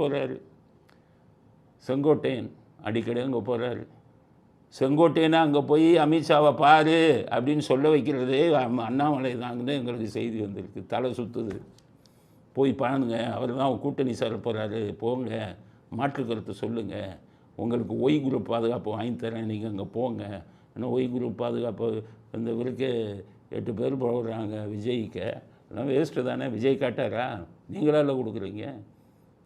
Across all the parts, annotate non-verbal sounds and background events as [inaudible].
போகிறாரு செங்கோட்டையன் அடிக்கடி அங்கே போகிறாரு செங்கோட்டையனை அங்கே போய் அமித்ஷாவை பாரு அப்படின்னு சொல்ல வைக்கிறதே அண்ணாமலை தாங்கன்னு எங்களுக்கு செய்தி வந்திருக்கு. தலை சுற்றுது போய் பாருங்க அவர் தான் கூட்டணி சார் போகிறாரு போங்க மாற்று கருத்து சொல்லுங்கள் உங்களுக்கு ஒய் குரூப் பாதுகாப்பு வாங்கி தரேன் நீங்கள் அங்கே போங்க. இன்னும் ஒய் குரூப் பாதுகாப்பு இந்த இவருக்கு எட்டு பேர் போடுறாங்க விஜய்க்கு. எல்லாம் வேஸ்ட்டு தானே விஜய் காட்டாரா? நீங்களால கொடுக்குறீங்க.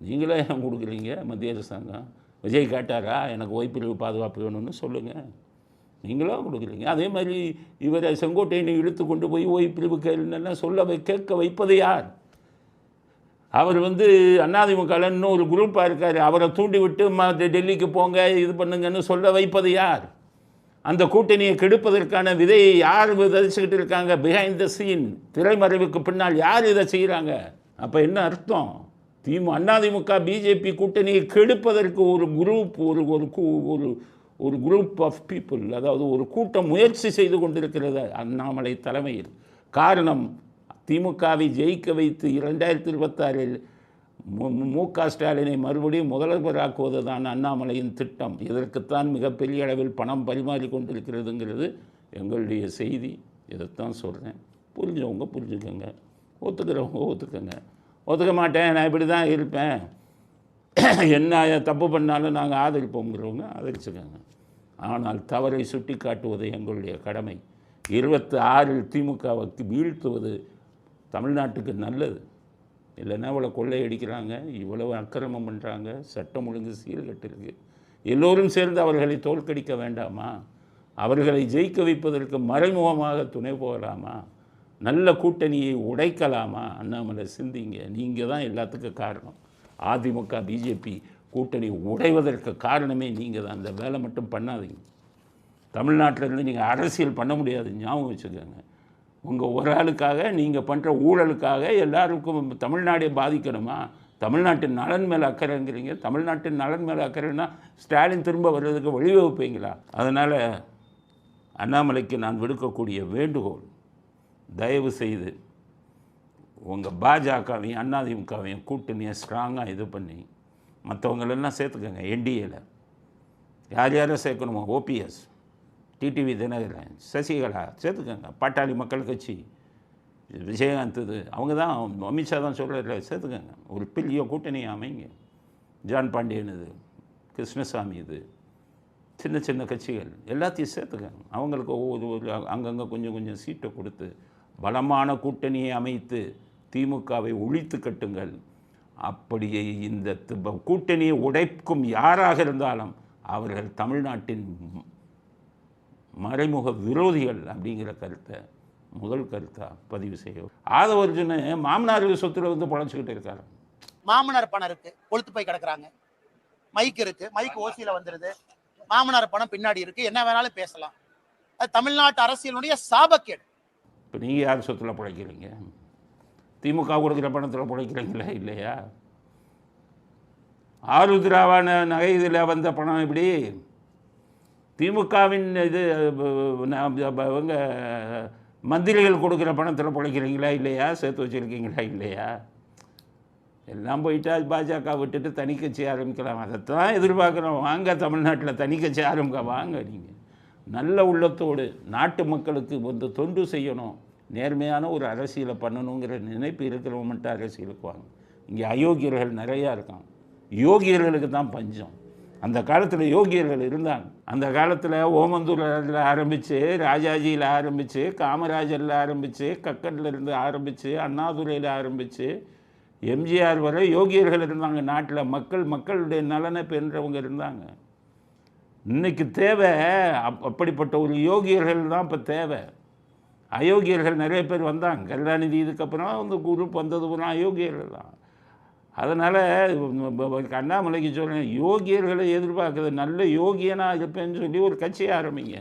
நீங்களே ஏன் கொடுக்குறீங்க மத்திய அரசாங்கம்? விஜய் கேட்டாரா? எனக்கு ஓய்ப்பிரிவு பாதுகாப்பு வேணும்னு சொல்லுங்கள் நீங்களும் கொடுக்குறீங்க. அதே மாதிரி இவரை செங்கோட்டையனை இழுத்து கொண்டு போய் ஓய்ப்பிரிவு கேளுன்னெல்லாம் சொல்ல வை கேட்க வைப்பது யார்? அவர் வந்து அண்ணாதிமுகலன்னு ஒரு குரூப்பாக இருக்கார். அவரை தூண்டி விட்டு ம டெல்லிக்கு போங்க இது பண்ணுங்கன்னு சொல்ல வைப்பது யார்? அந்த கூட்டணியை கெடுப்பதற்கான விதையை யார் விதைச்சிக்கிட்டு இருக்காங்க? பிஹைண்ட் த சீன் திரைமறைவுக்கு பின்னால் யார் இதை செய்கிறாங்க அப்போ என்ன அர்த்தம்? திமு அதிமுக பிஜேபி கூட்டணியை கெடுப்பதற்கு ஒரு குரூப் ஒரு ஒரு ஒரு ஒரு குரூப் ஆஃப் பீப்புள் அதாவது ஒரு கூட்டம் முயற்சி செய்து கொண்டிருக்கிறது அண்ணாமலை தலைமையில். காரணம் திமுகவை ஜெயிக்க வைத்து இரண்டாயிரத்தி இருபத்தாறில் மு மு- மு க ஸ்டாலினை மறுபடியும் முதல்வராக்குவது தான் அண்ணாமலையின் திட்டம். இதற்குத்தான் மிகப்பெரிய அளவில் பணம் பரிமாறி கொண்டிருக்கிறதுங்கிறது எங்களுடைய செய்தி. இதைத்தான் சொல்கிறேன் புரிஞ்சவங்க புரிஞ்சுக்கோங்க. ஒத்துக்கிறவங்க ஒத்துக்கோங்க. ஒதுக்க மாட்டேன் நான் இப்படி தான் இருப்பேன். [clears throat] என்ன தப்பு பண்ணாலும் நாங்கள் ஆதரிப்போங்கிறவங்க ஆதரிச்சுக்கோங்க. ஆனால் தவறை சுட்டி காட்டுவது எங்களுடைய கடமை. இருபத்தி ஆறில் திமுகவை வீழ்த்துவது தமிழ்நாட்டுக்கு நல்லது. இல்லைன்னா இவ்வளோ கொள்ளையடிக்கிறாங்க இவ்வளவு அக்கிரமம் பண்ணுறாங்க சட்டம் ஒழுங்கு சீர்கட்டிருக்கு எல்லோரும் சேர்ந்து அவர்களை தோற்கடிக்க வேண்டாமா? அவர்களை ஜெயிக்க வைப்பதற்கு மறைமுகமாக துணை போகலாமா? நல்ல கூட்டணியை உடைக்கலாமா? அண்ணாமலை சிந்திங்க. நீங்கள் தான் எல்லாத்துக்கும் காரணம். அதிமுக பிஜேபி கூட்டணி உடைவதற்கு காரணமே நீங்கள் தான். அந்த வேலை மட்டும் பண்ணாதீங்க. தமிழ்நாட்டில் இருந்து நீங்கள் அரசியல் பண்ண முடியாது. ஞாபகம் வச்சுக்கோங்க. உங்கள் ஒரு ஆளுக்காக நீங்கள் பண்ணுற ஊழலுக்காக எல்லாருக்கும் தமிழ்நாடே பாதிக்கணுமா? தமிழ்நாட்டின் நலன் மேலே அக்கறைங்கிறீங்க தமிழ்நாட்டின் நலன் மேலே அக்கறைன்னா ஸ்டாலின் திரும்ப வர்றதுக்கு வழிவகுப்பீங்களா? அதனால் அண்ணாமலைக்கு நான் விடுக்கக்கூடிய வேண்டுகோள். தயவு செய்து உங்கள் பாஜகவையும் அண்ணாதிமுகவையும் கூட்டணியை ஸ்ட்ராங்காக இது பண்ணி மற்றவங்களெல்லாம் சேர்த்துக்கோங்க என்டிஏல யார் யாரை சேர்க்கணுமோ ஓபிஎஸ் டிடிவி தினகரன் சசிகலா சேர்த்துக்கோங்க பாட்டாளி மக்கள் கட்சி விஜயகாந்த் இது அவங்க தான் அமித்ஷா தான் சொல்கிறாரு சேர்த்துக்கோங்க. ஒரு பெரிய கூட்டணியை அமைங்க. ஜான் பாண்டியன் இது கிருஷ்ணசாமி இது சின்ன சின்ன கட்சிகள் எல்லாத்தையும் சேர்த்துக்கோங்க. அவங்களுக்கு ஒவ்வொரு ஒரு அங்கங்கே கொஞ்சம் கொஞ்சம் சீட்டை கொடுத்து பலமான கூட்டணியை அமைத்து திமுகவை ஒழித்து கட்டுங்கள். அப்படியே இந்த கூட்டணியை உடைக்கும் யாராக இருந்தாலும் அவர்கள் தமிழ்நாட்டின் மறைமுக விரோதிகள் அப்படிங்கிற கருத்தை முதல் கருத்தாக பதிவு செய்யும் ஆதவர்ஜுன மாமனார் சொத்துல வந்து பழச்சிக்கிட்டு இருக்காரு. மாமனார் பணம் இருக்கு கொளுத்து போய் கிடக்குறாங்க. மைக் இருக்கு மைக் ஓசியில வந்துருது. மாமனார் பணம் பின்னாடி இருக்கு என்ன வேணாலும் பேசலாம். அது தமிழ்நாட்டு அரசியலுடைய சாபக்கேடு. இப்போ நீங்கள் யார் சொத்துல பிழைக்கிறீங்க? திமுக கொடுக்குற பணத்தில் பிழைக்கிறீங்களா இல்லையா? ஆருத்ராவான நகை இதில் வந்த பணம் எப்படி? திமுகவின் இது இவங்க மந்திரிகள் கொடுக்குற பணத்தில் பிழைக்கிறீங்களா இல்லையா? சேர்த்து வச்சுருக்கீங்களா இல்லையா? எல்லாம் போயிட்டா பாஜக விட்டுட்டு தனி கட்சி ஆரம்பிக்கலாம். அதைத்தான் எதிர்பார்க்குறோம். வாங்க தமிழ்நாட்டில் தனி கட்சி ஆரம்பிக்க வாங்க நீங்கள் நல்ல உள்ளத்தோடு நாட்டு மக்களுக்கு வந்து தொண்டு செய்யணும். நேர்மையான ஒரு அரசியலை பண்ணணுங்கிற நினைப்பு இருக்கிறவங்க மட்டும் அரசியலுக்கு வாங்க. இங்கே அயோக்கியர்கள் நிறையா இருக்காங்க. யோகியர்களுக்கு தான் பஞ்சம். அந்த காலத்தில் யோகியர்கள் இருந்தாங்க. அந்த காலத்தில் ஓமந்தூரில் ஆரம்பித்து ராஜாஜியில் ஆரம்பித்து காமராஜரில் ஆரம்பித்து கக்கனில் இருந்து ஆரம்பித்து அண்ணாதுரையில் ஆரம்பித்து எம்ஜிஆர் வரை யோகியர்கள் இருந்தாங்க. நாட்டில் மக்கள் மக்களுடைய நலனை பெற்றவங்க இருந்தாங்க. இன்னைக்கு தேவை அப் அப்படிப்பட்ட ஒரு யோகியர்கள் தான் இப்போ தேவை. அயோக்கியர்கள் நிறைய பேர் வந்தாங்க. கருணாநிதி இதுக்கப்புறம் அந்த குரூப் வந்தது பூரா அயோக்கியர்கள் தான். அதனால் அண்ணாமலைக்கு சொல்கிறேன் யோகியர்களை எதிர்பார்க்குறது நல்ல யோகியனாக இருப்பேன்னு சொல்லி ஒரு கட்சியை ஆரம்பிங்க.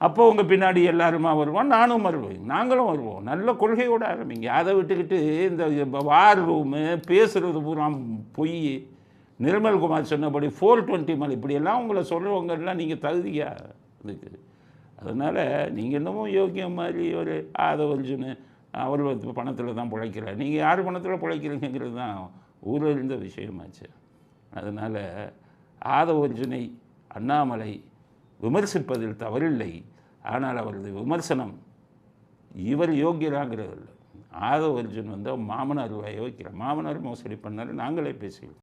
அப்போ உங்கள் பின்னாடி எல்லாருமா வருவோம் நானும் வருவேன் நாங்களும் வருவோம். நல்ல கொள்கையோடு ஆரம்பிங்க. அதை விட்டுக்கிட்டு இந்த வார் ரூமு பேசுகிறது பூரா பொய். நிர்மல்குமார் சொன்னபடி ஃபோர் டுவெண்ட்டி மலை இப்படியெல்லாம் உங்களை சொல்கிறவங்கெல்லாம் நீங்கள் தகுதியா? இதுக்கு அதனால் நீங்கள் இன்னமும் யோகியம் மாதிரி ஒரு ஆதவர்ஜுனு அவர் பணத்தில் தான் பிழைக்கிறார். நீங்கள் யார் பணத்தில் பிழைக்கிறீங்கிறது தான் ஊரில் இருந்த விஷயமாச்சு. அதனால் ஆதவ அர்ஜுனை அண்ணாமலை விமர்சிப்பதில் தவறில்லை. ஆனால் அவரது விமர்சனம் இவர் யோகியராங்கிறது இல்லை ஆதவ அர்ஜுன் வந்து மாமனார் வாய வைக்கிறார். மாமனார் மோசடி பண்ணார். நாங்களே பேசுகிறோம்